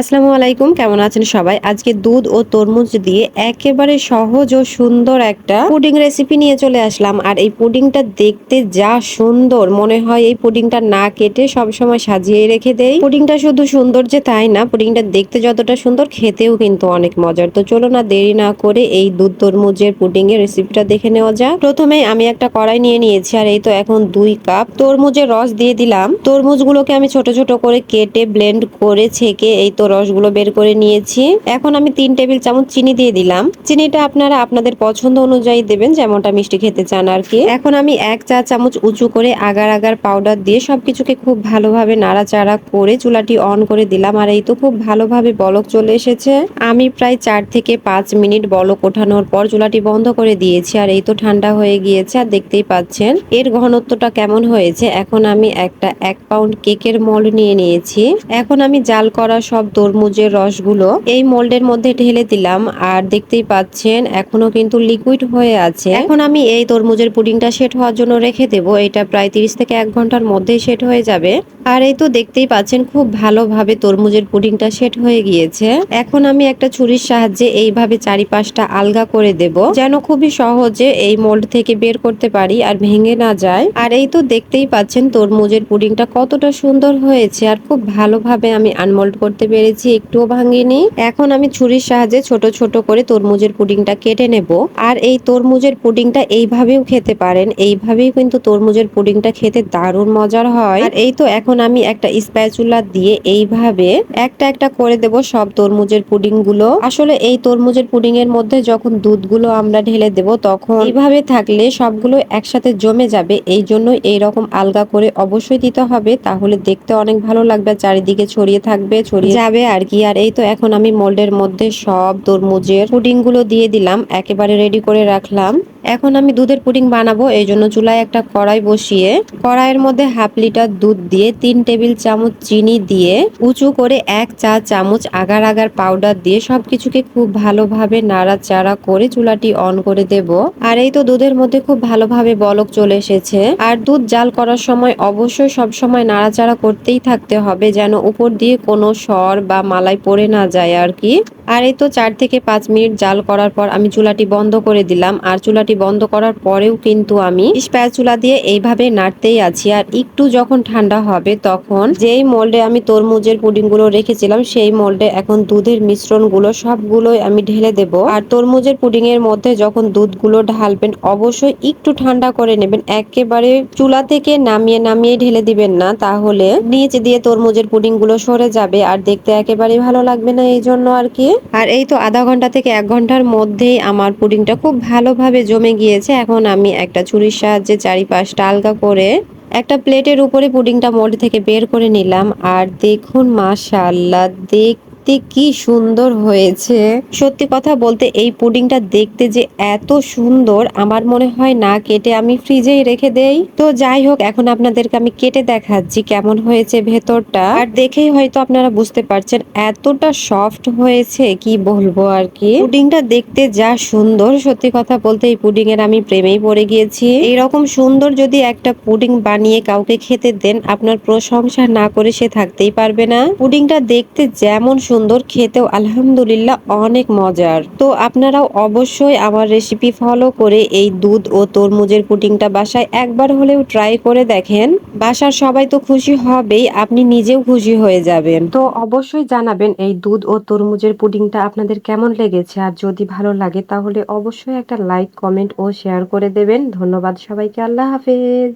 আসসালামু আলাইকুম, কেমন আছেন সবাই? আজকে দুধ ও তরমুজ দিয়ে একেবারে সহজ ও সুন্দর একটা পুডিং রেসিপি নিয়ে চলে আসলাম। আর এই পুডিংটা দেখতে যা সুন্দর, মনে হয় এই পুডিংটা না কেটে সবসময় সাজিয়ে রেখে দেই। পুডিংটা শুধু সুন্দর যে তাই না, পুডিংটা দেখতে যতটা সুন্দর, খেতেও কিন্তু অনেক মজার। তো চলো না দেরি না করে এই দুধ তরমুজের পুডিং এর রেসিপিটা দেখে নেওয়া যাক। প্রথমে আমি একটা কড়াই নিয়ে নিয়েছি, আর এই তো এখন দুই কাপ তরমুজের রস দিয়ে দিলাম। তরমুজগুলোকে আমি ছোট ছোট করে কেটে ব্লেন্ড করে ছেঁকে এই তো রসগুলো বের করে নিয়েছি। এখন আমি তিন টেবিল চামচ চিনি দিয়ে দিলাম। চিনিটা আপনারা আপনাদের পছন্দ অনুযায়ী দেবেন, যেমনটা মিষ্টি খেতে চান আর কি। এখন আমি এক চা চামচ উঁচু করে আগার আগার পাউডার দিয়ে সবকিছুকে খুব ভালোভাবে নাড়াচাড়া করে চুলাটি অন করে দিলাম। আর এই তো খুব ভালোভাবে বলক চলে এসেছে। আমি প্রায় চার থেকে পাঁচ মিনিট বলক ওঠানোর পর চুলাটি বন্ধ করে দিয়েছি। আর এই তো ঠান্ডা হয়ে গিয়েছে, আর দেখতেই পাচ্ছেন এর ঘনত্বটা কেমন হয়েছে। এখন আমি একটা এক পাউন্ড কেকের মল নিয়ে নিয়েছি। এখন আমি জাল করা সব তরমুজের রসগুলো এই মোল্ডের মধ্যে ঢেলে দিলাম আর দেখতেই পাচ্ছেন, এখনও কিন্তু লিকুইড হয়ে আছে। এখন আমি এই তরমুজের পুডিংটা সেট হওয়ার জন্য রেখে দেব। এটা প্রায় তিরিশ থেকে এক ঘণ্টার মধ্যেই সেট হয়ে যাবে। আর এই তো দেখতেই পাচ্ছেন, খুব ভালোভাবে তরমুজের পুডিংটা সেট হয়ে গিয়েছে। এখন আমি একটা ছুরির সাহায্যে এইভাবে চারিপাশটা আলগা করে দেব, যেন খুবই সহজে এই মোল্ড থেকে বের করতে পারি আর ভেঙে না যায়। আর এই তো দেখতেই পাচ্ছেন, তরমুজের পুডিংটা কতটা সুন্দর হয়েছে আর খুব ভালোভাবে আমি আনমোল্ড করতে পেরেছি। একটুও ভাঙিনি। এখন আমি ছুরির সাহায্যে ছোট ছোট করে তরমুজের পুডিংটা কেটে নেব। আর এই তরমুজের পুডিংটা এইভাবেও খেতে পারেন। এইভাবেই কিন্তু তরমুজের পুডিংটা খেতে দারুণ মজার হয়। আর এই তো এখন আমি একটা স্প্যাচুলা দিয়ে এইভাবে একটা একটা করে দেব সব তরমুজের পুডিংগুলো আসলে এই তরমুজের পুডিং এর মধ্যে যখন দুধগুলো আমরা ঢেলে দেব, তখন এইভাবে থাকলে সবগুলো একসাথে জমে যাবে। এই জন্য এইরকম আলগা করে অবশ্যই দিতে হবে। তাহলে দেখতে অনেক ভালো লাগবে, চারিদিকে ছড়িয়ে থাকবে, ছড়িয়ে যাবে আর কি। আর এই তো এখন আমি মোল্ডের মধ্যে সব তরমুজের পুডিংগুলো দিয়ে দিলাম। একেবারে রেডি করে রাখলাম। এখন আমি দুধের পুডিং বানাবো, এই জন্য চুলায় একটা কড়াই বসিয়ে কড়াইয়ের মধ্যে হাফ লিটার দুধ দিয়ে তিন টেবিল চামচ চিনি দিয়ে উঁচু করে এক চা চামচ আগার আগার পাউডার দিয়ে সবকিছুকে খুব ভালোভাবে নাড়াচাড়া করে চুলাটি অন করে দেব। আর এই তো দুধের মধ্যে খুব ভালোভাবে বলক চলে এসেছে। আর দুধ জাল করার সময় অবশ্যই সব সময় নাড়াচাড়া করতেই থাকতে হবে, যেন উপর দিয়ে কোনো সর বা মালাই পড়ে না যায় আর কি। আর এই তো চার থেকে পাঁচ মিনিট জাল করার পর আমি চুলাটি বন্ধ করে দিলাম, আর চুলাটি বন্ধ করার পরেও কিন্তু আমি চুলা দিয়ে এইভাবে নাড়তেই আছি। আর একটু যখন ঠান্ডা হবে তখন যেই মোল্ডে আমি তরমুজের পুডিংগুলো রেখেছিলাম, সেই মোল্ডে এখন দুধের মিশ্রণগুলো সবগুলোই আমি ঢেলে দেব। আর তরমুজের পুডিং এর মধ্যে যখন দুধগুলো ঢালবেন, অবশ্যই একটু ঠান্ডা করে নেবেন। একেবারে চুলা থেকে নামিয়ে নামিয়ে ঢেলে দিবেন না, তাহলে নিচে দিয়ে তরমুজের পুডিংগুলো সরে যাবে আর দেখতে একেবারেই ভালো লাগবে না এই জন্য আর কি। আর এই তো আধা ঘণ্টা থেকে এক ঘণ্টার মধ্যেই আমার পুডিংটা খুব ভালোভাবে জমে গিয়েছে। এখন আমি একটা ছুরির সাহায্যে চারিপাশটা আলগা করে একটা প্লেটের উপরে পুডিংটা মোল্ড থেকে বের করে নিলাম। আর দেখুন মাশাল্লাহ দেখ দেখতে কি সুন্দর হয়েছে। সত্যি কথা বলতে এই পুডিংটা দেখতে যে এত সুন্দর, আমার মনে হয় না কেটে আমি ফ্রিজেই রেখে দেই। তো যাই হোক, এখন আপনাদেরকে আমি কেটে দেখাচ্ছি কেমন হয়েছে ভেতরটা। আর দেখেই হয়তো আপনারা বুঝতে পারছেন এতটা সফট হয়েছে, কি বলব আর কি। পুডিংটা দেখতে যা সুন্দর, সত্যি কথা বলতে এই পুডিং এর আমি প্রেমেই পড়ে গিয়েছি। এরকম সুন্দর যদি একটা পুডিং বানিয়ে কাউকে খেতে দেন, আপনার প্রশংসা না করে সে থাকতেই পারবে না। পুডিংটা দেখতে যেমন সুন্দর, খেতেও আলহামদুলিল্লাহ অনেক মজার। তো আপনারাও অবশ্যই আমার রেসিপি ফলো করে এই দুধ ও তরমুজের পুটিংটা বাসায় একবার হলেও ট্রাই করে দেখেন। বাসার সবাই তো খুশি হবেই, আপনি নিজেও খুশি হয়ে যাবেন। তো অবশ্যই জানাবেন এই দুধ ও তরমুজের পুডিংটা আপনাদের কেমন লেগেছে। আর যদি ভালো লাগে তাহলে অবশ্যই একটা লাইক কমেন্ট ও শেয়ার করে দেবেন। ধন্যবাদ সবাইকে, আল্লাহ হাফেজ।